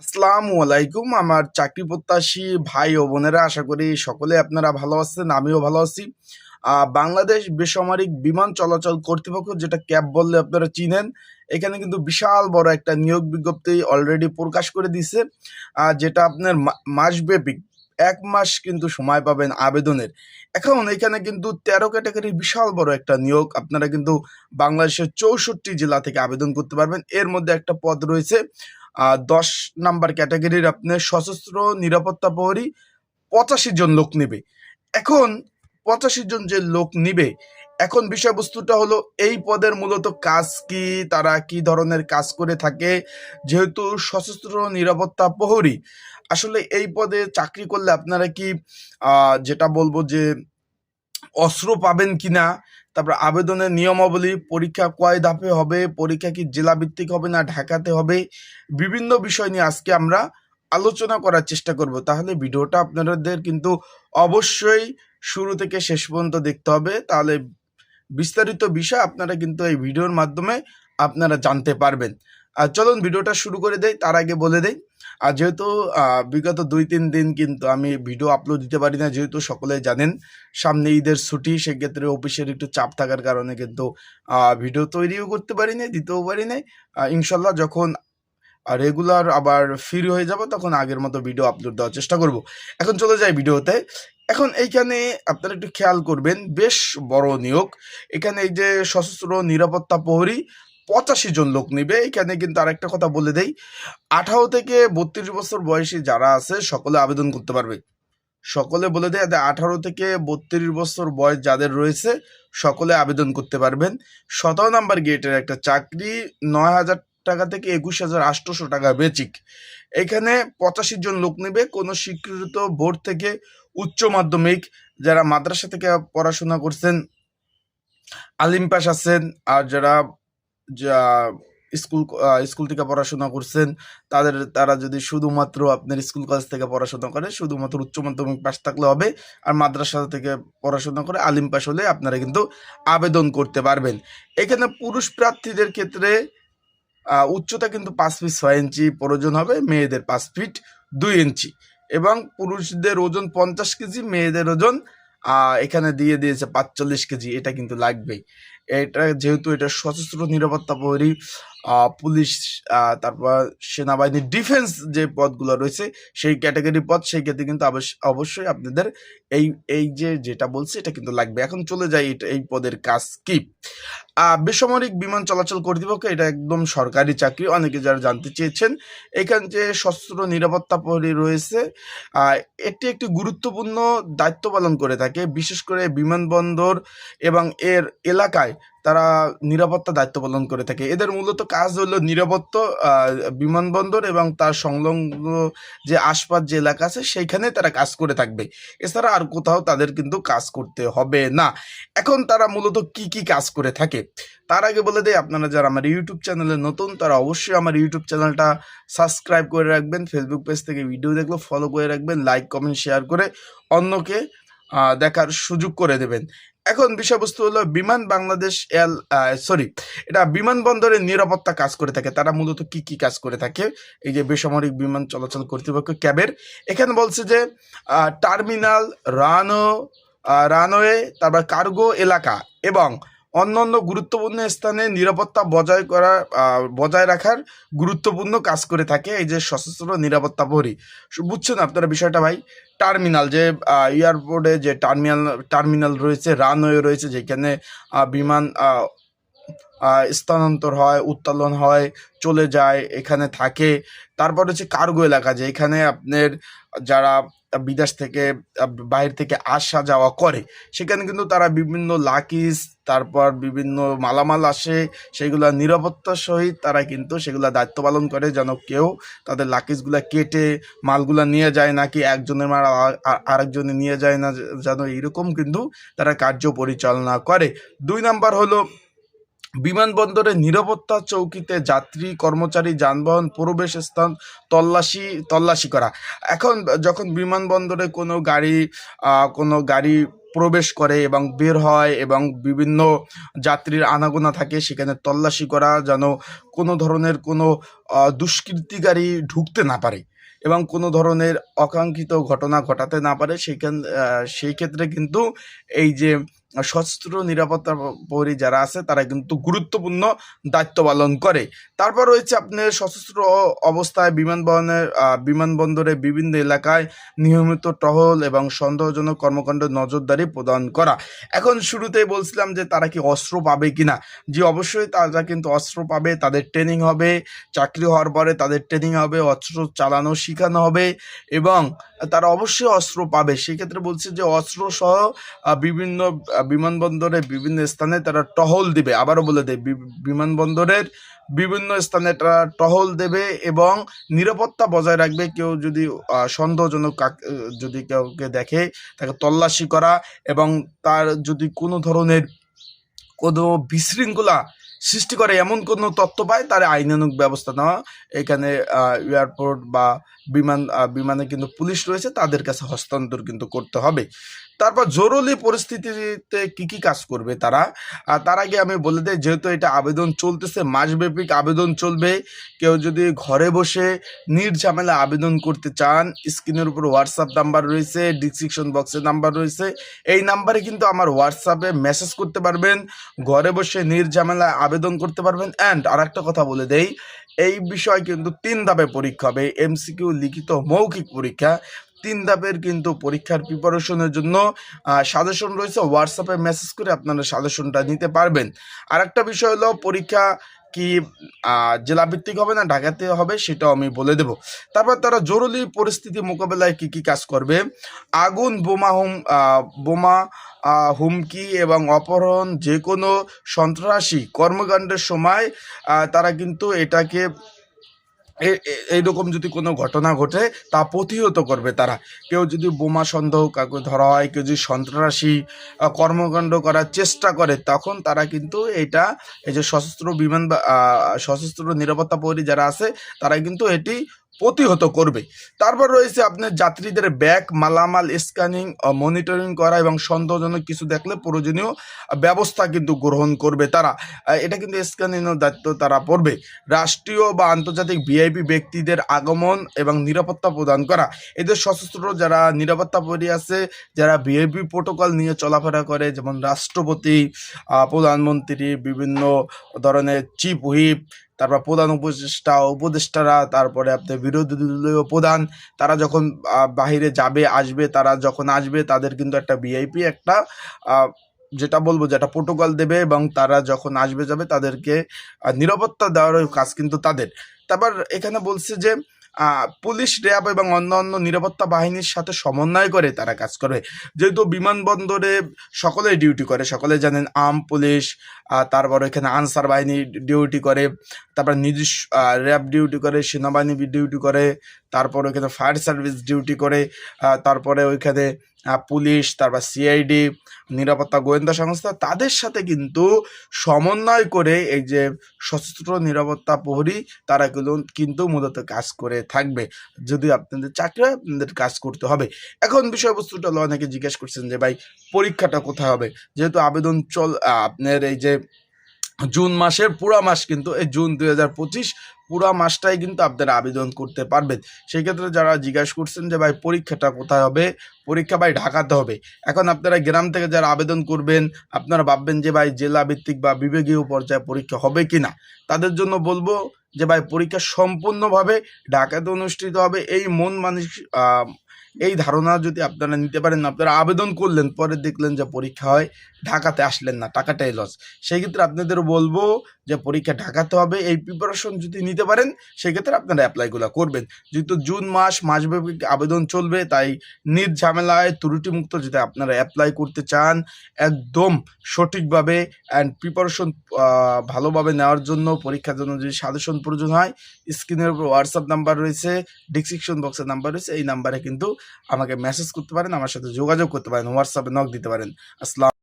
আসসালামু আলাইকুম, আমার চাকরি প্রত্যাশী ভাই ও বোনেরা, আশা করি সকলে আপনারা ভালো আছেন, আমিও ভালো আছি। বাংলাদেশ বেসামরিক বিমান চলাচল কর্তৃপক্ষ যেটা ক্যাব বললে আপনারা চিনেন, এখানে কিন্তু বিশাল বড় একটা নিয়োগ বিজ্ঞপ্তি অলরেডি প্রকাশ করে দিছে যেটা আপনার মাসব্যাপী, এক মাস কিন্তু সময় পাবেন আবেদনের। এখন এখানে কিন্তু তেরো ক্যাটাগরির বিশাল বড় একটা নিয়োগ, আপনারা কিন্তু বাংলাদেশের চৌষট্টি জেলা থেকে আবেদন করতে পারবেন। এর মধ্যে একটা পদ রয়েছে দশ নাম্বার ক্যাটাগরির আপনার সশস্ত্র, নিরাপত্তা প্রহরী পঁচাশি জন লোক নেবে। এখন পঁচাশি জন যে লোক নিবে, এখন বিষয়বস্তুটা হলো এই পদের মূলত কাজ কি, তারা কি ধরনের কাজ করে থাকে, যেহেতু সশস্ত্র, নিরাপত্তা প্রহরী। আসলে এই পদে চাকরি করলে আপনারা কি যেটা বলব যে অস্ত্র পাবেন কিনা তারপর আবেদনের নিয়মাবলী, পরীক্ষা কয় ধাপে হবে, পরীক্ষা কি জেলা ভিত্তিক হবে না ঢাকাতে হবে, বিভিন্ন বিষয় নিয়ে আজকে আমরা আলোচনা করার চেষ্টা করব। তাহলে ভিডিওটা আপনাদের কিন্তু অবশ্যই শুরু থেকে শেষ পর্যন্ত দেখতে হবে। তাহলে বিস্তারিত বিষয় আপনারা কিন্তু এই ভিডিওর মাধ্যমে আপনারা জানতে পারবেন। আর চলুন ভিডিওটা শুরু করে দেই, তার আগে বলে দেই আর যেহেতু বিগত দুই, তিন দিন কিন্তু আমি ভিডিও আপলোড দিতে পারি না, যেহেতু সকলে জানেন সামনে ঈদের ছুটি, সেক্ষেত্রে অফিসের একটু চাপ থাকার কারণে কিন্তু ভিডিও তৈরিও করতে পারি না দিতেও পারি নাই। ইনশাল্লাহ যখন রেগুলার আবার ফ্রি হয়ে যাব, তখন আগের মতো ভিডিও আপলোড দেওয়ার চেষ্টা করব। এখন চলে যাই ভিডিওতে এখন এইখানে আপনারা একটু খেয়াল করবেন, বেশ বড় নিয়োগ। এখানে এই যে সশস্ত্র নিরাপত্তা প্রহরী পঁচাশি জন লোক নিবে। এখানে কিন্তু আরেকটা কথা বলে দেই। আঠারো থেকে বত্রিশ বছর বয়সী যারা আছে, সকলে আবেদন করতে পারবে। সকলে বলে দেয় আঠারো থেকে বত্রিশ বছর বয়স যাদের রয়েছে, সকলে আবেদন করতে পারবেন। সতেরো নাম্বার গেটের একটা চাকরি নয় হাজার টাকা থেকে একুশ হাজার আটশোশো টাকা বেচিক। এখানে পঁচাশি জন লোক নেবে। কোনো স্বীকৃত বোর্ড থেকে উচ্চ মাধ্যমিক, যারা মাদ্রাসা থেকে পড়াশোনা করছেন, আলিম পাস আছেন, আর যারা স্কুল স্কুল থেকে পড়াশোনা করছেন, তাদের, তারা যদি শুধুমাত্র আপনার স্কুল কলেজ থেকে পড়াশোনা করে, শুধুমাত্র উচ্চ মাধ্যমিক পাস থাকলে হবে, আর মাদ্রাসা থেকে পড়াশোনা করে আলিম পাস হলে আপনারা কিন্তু আবেদন করতে পারবেন। এখানে পুরুষ প্রার্থীদের ক্ষেত্রে উচ্চতা কিন্তু পাঁচ ফিট ছয় ইঞ্চি প্রয়োজন হবে, মেয়েদের পাঁচ ফিট দুই ইঞ্চি। এবং পুরুষদের ওজন পঞ্চাশ কেজি, মেয়েদের ওজন এখানে দিয়ে দিয়েছে পাঁচচল্লিশ কেজি, এটা কিন্তু লাগবেই। এটা যেহেতু এটা সশস্ত্র নিরাপত্তা প্রহরী পুলিশ তারপর সেনাবাহিনীর ডিফেন্স যে পদগুলো রয়েছে, সেই ক্যাটাগরি পদ, সেই ক্ষেত্রে কিন্তু অবশ্য- অবশ্যই আপনাদের এই এই যে যেটা বলছে, এটা কিন্তু লাগবে। এখন চলে যায় এটা এই পদের কাজ কি? বেসামরিক বিমান চলাচল কর্তৃপক্ষ, এটা একদম সরকারি চাকরি, অনেকে যারা জানতে চেয়েছেন, এখানে যে সশস্ত্র নিরাপত্তা প্রহরী রয়েছে এটি একটি গুরুত্বপূর্ণ দায়িত্ব পালন করে থাকে, বিশেষ করে বিমানবন্দর এবং এর এলাকায় তারা নিরাপত্তা দায়িত্ব পালন করে থাকে। এদের মূলত কাজ হলো নিরাপত্তা বিমানবন্দর এবং তার সংলগ্ন যে আশপাশ যে এলাকা আছে, সেইখানে তারা কাজ করে থাকবে। এছাড়া আর কোথাও তাদের কিন্তু কাজ করতে হবে না। এখন তারা মূলত কি কি কাজ করে থাকে? তার আগে বলে দেয় আপনারা যারা আমার ইউটিউব চ্যানেলে নতুন, তারা অবশ্যই আমার ইউটিউব চ্যানেলটা সাবস্ক্রাইব করে রাখবেন। ফেসবুক পেজ থেকে ভিডিও দেখলে ফলো করে রাখবেন। লাইক কমেন্ট শেয়ার করে অন্যকে দেখার সুযোগ করে দেবেন। এখন বিষয়বস্তু হলো, বিমান বাংলাদেশ এয়ার সরি এটা বিমানবন্দরের নিরাপত্তা কাজ করে থাকে। তারা মূলত কি কি কাজ করে থাকে? এই যে বেসামরিক বিমান চলাচল কর্তৃপক্ষ ক্যাবের, এখানে বলছে যে টার্মিনাল রানো রানওয়ে, তারপর কার্গো এলাকা এবং অন্যান্য গুরুত্বপূর্ণ স্থানে নিরাপত্তা বজায় করা বজায় রাখার গুরুত্বপূর্ণ কাজ করে থাকে। এই যে সশস্ত্র নিরাপত্তা প্রহরী। বুঝছেন আপনারা বিষয়টা ভাই? টার্মিনাল যে এয়ারপোর্টে যে টার্মিনাল টার্মিনাল রয়েছে রানওয়ে রয়েছে যেখানে বিমান স্থানান্তর হয়, উত্তোলন হয়, চলে যায়, এখানে থাকে। তারপর হচ্ছে কার্গো এলাকা যে এখানে আপনার যারা বিদেশ থেকে, বাইরে থেকে আসা যাওয়া করে, সেখানে কিন্তু তারা বিভিন্ন লাকিস তারপর বিভিন্ন মালামাল আসে, সেগুলা নিরাপত্তার সহিত তারা কিন্তু সেগুলো দায়িত্ব পালন করে, যেন কেউ তাদের লাকিসগুলা কেটে মালগুলা নিয়ে যায়, নাকি একজনের আ- আরেকজনে নিয়ে যায় না, যেন এরকম কিন্তু তারা কার্য পরিচালনা করে। দুই নাম্বার হলো বিমানবন্দরের নিরাপত্তা চৌকিতে যাত্রী, কর্মচারী, যানবাহন, প্রবেশ স্থান তল্লাশি তল্লাশি করা। এখন যখন বিমানবন্দরে কোনো গাড়ি কোনো গাড়ি প্রবেশ করে এবং বের হয় এবং বিভিন্ন যাত্রীর আনাগোনা থাকে, সেখানে তল্লাশি করা যেন কোনো ধরনের কোনো দুষ্কৃতিকারী ঢুকতে না পারে এবং কোনো ধরনের অকাঙ্ক্ষিত ঘটনা ঘটাতে না পারে, সেখান সেই ক্ষেত্রে কিন্তু এই যে সশস্ত্র নিরাপত্তা প্রহরী যারা আছে তারা কিন্তু গুরুত্বপূর্ণ দায়িত্ব পালন করে। তারপর রয়েছে আপনার সশস্ত্র অবস্থায় বিমানবন্দরের আহ, বিমানবন্দরে বিভিন্ন এলাকায় নিয়মিত টহল এবং সন্দেহজনক কর্মকাণ্ড নজরদারি প্রদান করা। এখন শুরুতেই বলছিলাম যে তারা কি অস্ত্র পাবে কিনা? যে অবশ্যই তারা কিন্তু অস্ত্র পাবে তাদের ট্রেনিং হবে চাকরি হওয়ার পরে তাদের ট্রেনিং হবে অস্ত্র চালানো শেখানো হবে এবং তারা অবশ্যই অস্ত্র পাবে। সেক্ষেত্রে বলছে যে অস্ত্র সহ বিভিন্ন আহ, বিমানবন্দরে বিভিন্ন স্থানে তারা টহল দিবে। আবারও বলে দেয় বিমানবন্দরের বিভিন্ন স্থানে তারা টহল দেবে এবং নিরাপত্তা বজায় রাখবে। কেউ যদি সন্দেহজনক যদি কাউকে দেখে তাকে তল্লাশি করা এবং তার যদি কোনো ধরনের কোনো বিশৃঙ্খলা সৃষ্টি করে এমন কোনো তথ্য পায় তার আইনানুগ ব্যবস্থা নেওয়া। এখানে এয়ারপোর্ট বা বিমান বিমানে কিন্তু পুলিশ রয়েছে তাদের কাছে হস্তান্তর কিন্তু করতে হবে। তারপর জরুরি পরিস্থিতিতে কি কি কাজ করবে তারা? তার আগে আমি বলে দিই, যেহেতু এটা আবেদন চলতেছে, মাসব্যাপী আবেদন চলবে, কেউ যদি ঘরে বসে নির্ঝামেলা আবেদন করতে চান, স্ক্রিনের উপর হোয়াটসঅ্যাপ নাম্বার রয়েছে ডিসক্রিপশন বক্সের নাম্বার রয়েছে, এই নাম্বারে কিন্তু আমার হোয়াটসঅ্যাপে মেসেজ করতে পারবেন, ঘরে বসে নির্ঝামেলা আবেদন করতে পারবেন অ্যান্ড আর একটা কথা বলে দেই, এই বিষয় কিন্তু তিন ধাপে পরীক্ষা হবে এমসিকিউ লিখিত মৌখিক পরীক্ষা তিন ধাপের কিন্তু পরীক্ষার প্রিপারেশনের জন্য সাজেশন রয়েছে। হোয়াটসঅ্যাপে মেসেজ করে আপনারা সাজেশনটা নিতে পারবেন। আর একটা বিষয় হলো, পরীক্ষা কি জেলাভিত্তিক হবে না, ঢাকাতে হবে সেটাও আমি বলে দেব। তারপর তারা জরুরি পরিস্থিতি মোকাবেলায় কি কি কাজ করবে? আগুন, বোমা হুম বোমা হুমকি এবং অপহরণ যে কোনো সন্ত্রাসী কর্মকাণ্ডের সময় তারা কিন্তু এটাকে এইরকম যদি কোনো ঘটনা ঘটে, তা প্রতিহত করবে তারা। কেউ যদি বোমা সন্দেহ কাউকে ধরা হয়, কেউ যদি সন্ত্রাসী কর্মকাণ্ড করার চেষ্টা করে, তখন তারা কিন্তু এটা এই যে সশস্ত্র বিমান বা সশস্ত্র নিরাপত্তা প্রহরী যারা আছে তারা কিন্তু এটি প্রতিহত করবে। তারপর রয়েছে আপনার যাত্রীদের ব্যাগ, মালামাল স্ক্যানিং মনিটরিং করা এবং সন্দেহজনক কিছু দেখলে প্রয়োজনীয় ব্যবস্থা কিন্তু গ্রহণ করবে তারা। এটা কিন্তু স্ক্যানিংয়ের দায়িত্ব তারা পড়বে। রাষ্ট্রীয় বা আন্তর্জাতিক ভিআইপি ব্যক্তিদের আগমন এবং নিরাপত্তা প্রদান করা। এদের সশস্ত্র যারা নিরাপত্তা পরি আছে, যারা ভিআইপি প্রোটোকল নিয়ে চলাফেরা করে, যেমন রাষ্ট্রপতি প্রধানমন্ত্রী, বিভিন্ন ধরনের চিফ হুইপ তারপর প্রধান উপদেষ্টা, উপদেষ্টারা, তারপরে আপনার বিরোধী দলীয় প্রধান, তারা যখন বাহিরে যাবে, আসবে, তারা যখন আসবে, তাদের কিন্তু একটা ভিআইপি একটা যেটা বলব যেটা প্রোটোকল দেবে এবং তারা যখন আসবে, যাবে, তাদেরকে নিরাপত্তা দেওয়ার কাজ কিন্তু তাদের। তারপর এখানে বলছে যে পুলিশ র্যাব এবং অন্য অন্য নিরাপত্তা বাহিনীর সাথে সমন্বয় করে তারা কাজ করে। যেহেতু বিমানবন্দরে সকলে ডিউটি করে, সকলে জানেন আর্ম পুলিশ তারপর এখানে আনসার বাহিনী ডিউটি করে, তারপর নিজস্ব র্যাব ডিউটি করে, সেনাবাহিনী ডিউটি করে তারপর ওইখানে ফায়ার সার্ভিস ডিউটি করে তারপরে ওইখানে পুলিশ, তারপর সিআইডি নিরাপত্তা গোয়েন্দা সংস্থা তাদের সাথে কিন্তু সমন্বয় করে এই যে সশস্ত্র নিরাপত্তা প্রহরী তারা কিন্তু মূলত কাজ করে থাকবে। যদি আপনাদের চাকরি আপনাদের কাজ করতে হবে। এখন বিষয়বস্তুটা অনেকে জিজ্ঞেস করছেন যে ভাই, পরীক্ষাটা কোথায় হবে? যেহেতু আবেদন চল আপনার এই যে জুন মাসের পুরা মাস কিন্তু এই জুন দুই হাজার পঁচিশ পুরা মাসটাই কিন্তু আপনারা আবেদন করতে পারবেন। সেই ক্ষেত্রে যারা জিজ্ঞাসা করছেন যে ভাই পরীক্ষাটা কোথায় হবে? পরীক্ষা ভাই ঢাকাতে হবে। এখন আপনারা গ্রাম থেকে যারা আবেদন করবেন আপনারা ভাববেন যে ভাই জেলা ভিত্তিক বা বিভাগীয় পর্যায়ে পরীক্ষা হবে কি না? তাদের জন্য বলব যে ভাই পরীক্ষা সম্পূর্ণভাবে ঢাকাতে অনুষ্ঠিত হবে। এই মন আহ, এই ধারণা যদি আপনারা নিতে পারেন, আপনারা আবেদন করলেন, পরে দেখলেন যে পরীক্ষা হয়, ঢাকাতে আসলেন না, টাকাটাই লস সেই ক্ষেত্রে আপনাদের বলব যে পরীক্ষা ঢাকাতে হবে, এই প্রিপারেশন যদি নিতে পারেন, সেক্ষেত্রে আপনারা অ্যাপ্লাইগুলো করবেন। যেহেতু জুন মাস, মাসব্যাপী আবেদন চলবে, তাই নির্ঝামেলায় ত্রুটিমুক্ত যদি আপনারা অ্যাপ্লাই করতে চান, একদম সঠিকভাবে অ্যান্ড প্রিপারেশন ভালোভাবে নেওয়ার জন্য, পরীক্ষার জন্য যদি সাজেশন প্রয়োজন হয় স্ক্রিনের উপর হোয়াটসঅ্যাপ নাম্বার রয়েছে ডিসক্রিপশন বক্সের নাম্বার রয়েছে, এই নাম্বারে কিন্তু আমাকে মেসেজ করতে পারেন, আমার সাথে যোগাযোগ করতে পারেন হোয়াটসঅ্যাপে নক দিতে পারেন। আসসালাম